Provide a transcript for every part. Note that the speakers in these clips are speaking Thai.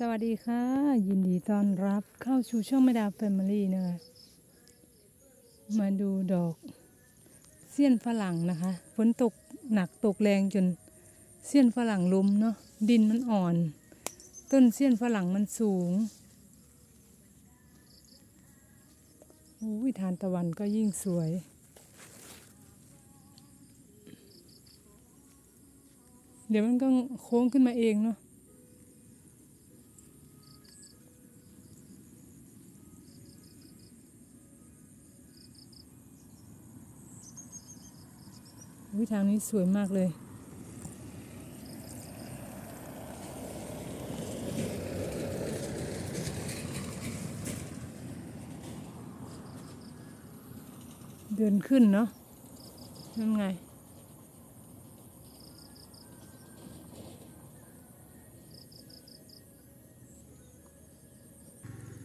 สวัสดีค่ะ ยินดีต้อนรับเข้าสู่ช่องแม่ดาแฟมิลี่นะคะมาดูดอกเสี้ยนฝรั่งนะคะฝนตกหนักตกแรงจนเสี้ยนฝรั่งล้มเนาะดินมันอ่อน ต้นเสี้ยนฝรั่งมันสูงอุ้ยทานตะวันก็ยิ่งสวยเดี๋ยวมันก็โค้งขึ้นมาเองเนาะ วิทางนี้สวยมากเลย เดินขึ้นเนาะนั่นไง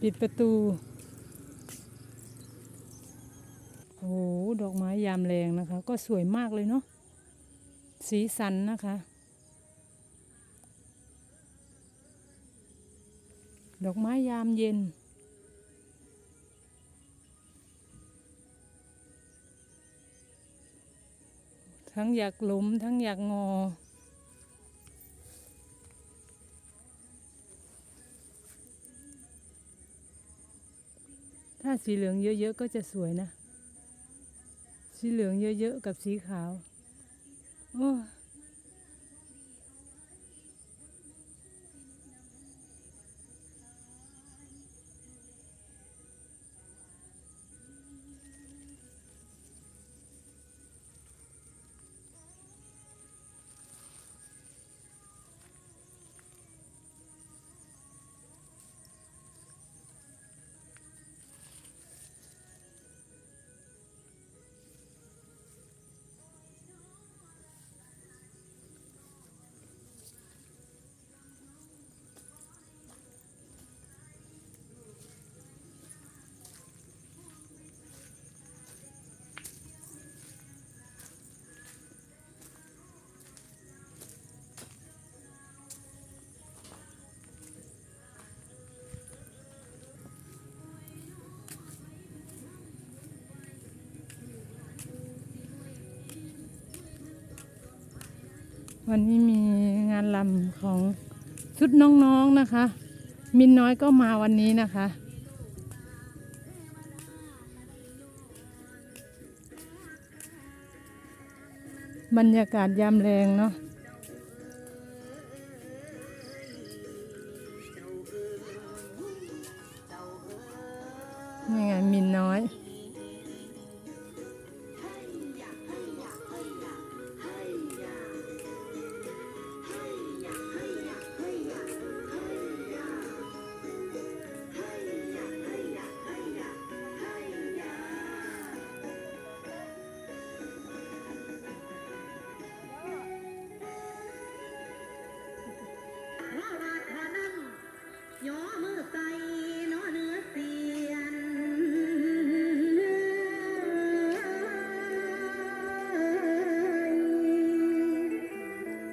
ปิดประตู โอ้โหดอกไม้ยามแรงนะคะ ก็สวยมากเลยเนาะสีสันนะคะ ดอกไม้ยามเย็น ทั้งอยากหล้มทั้งอยากงอถ้าสีเหลืองเยอะๆก็จะสวยนะ สีเหลืองเยอะๆกับสีขาว โอ้ วันนี้มีงานลำของชุดน้องๆนนะคะ มินน้อยก็มาวันนี้นะคะ บรรยากาศยามแรงเนาะ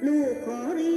ลูกขอเรียน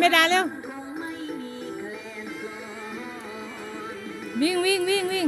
แม่ดาเร็วคงไม่มีแลนคลอนวิ่งวิ่งวิ่งวิ่ง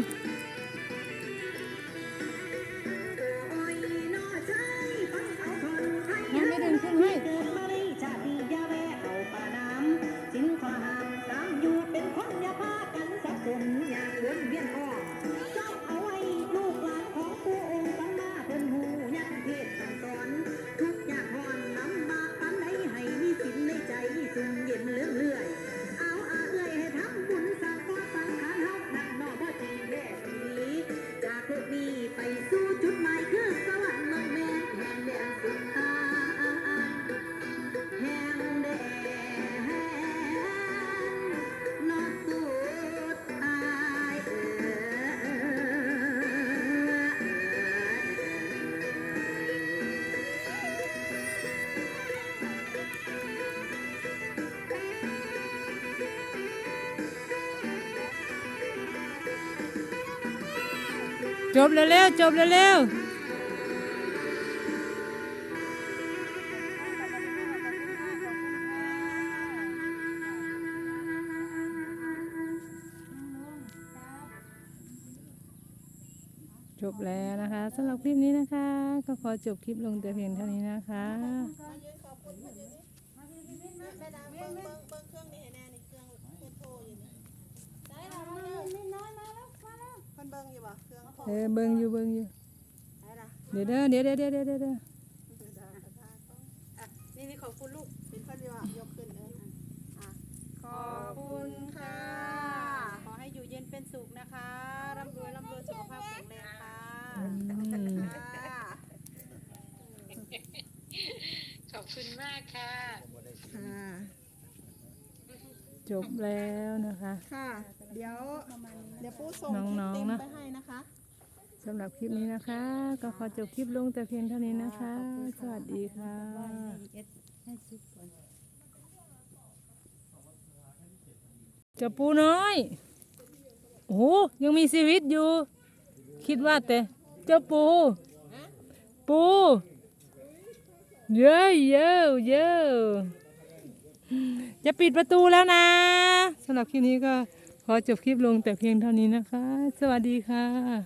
จบเร็วๆจบเร็วๆจบแล้วนะคะสำหรับคลิปนี้นะคะ ก็ขอจบคลิปลงแต่เพียงเท่านี้นะคะ มันเบิ่ งอยู่บ่เครื่องโทรเออเบิ่งอยู่เบิ่งอยู่ได้ละเดี๋ยวเด้อเดี๋ยวเดี๋ยวเดี๋ยวเดี๋ยวเดี๋ยวอะนี่นี่ขอบคุณลูกเป็นเพื่อนดีว่ายกขึ้นเลยอะขอบคุณค่ะ ขอให้อยู่เย็นเป็นสุขนะคะร่ำรวยร่ำรวยสุขภาพแข็งแรงค่ะอืมค่ะขอบคุณมากค่ะ ค่ะ จบแล้วนะคะ ค่ะ เดี๋ยวเดี๋ยวปูส่งน้องๆเต็มนะไปให้นะคะสำหรับคลิปนี้นะคะ ก็ขอจบคลิปลงแต่เพียงเท่านี้นะคะ สวัสดีค่ะเจะปูน้อยโอ้โหยังมีชีวิตอยู่ คิดว่าแต่เจ้าปู ปูเยอะเยอะเยอะจะปิดประตูแล้วนะสำหรับคลิปนี้ก็ ขอจบคลิปลงแต่เพียงเท่านี้นะคะ สวัสดีค่ะ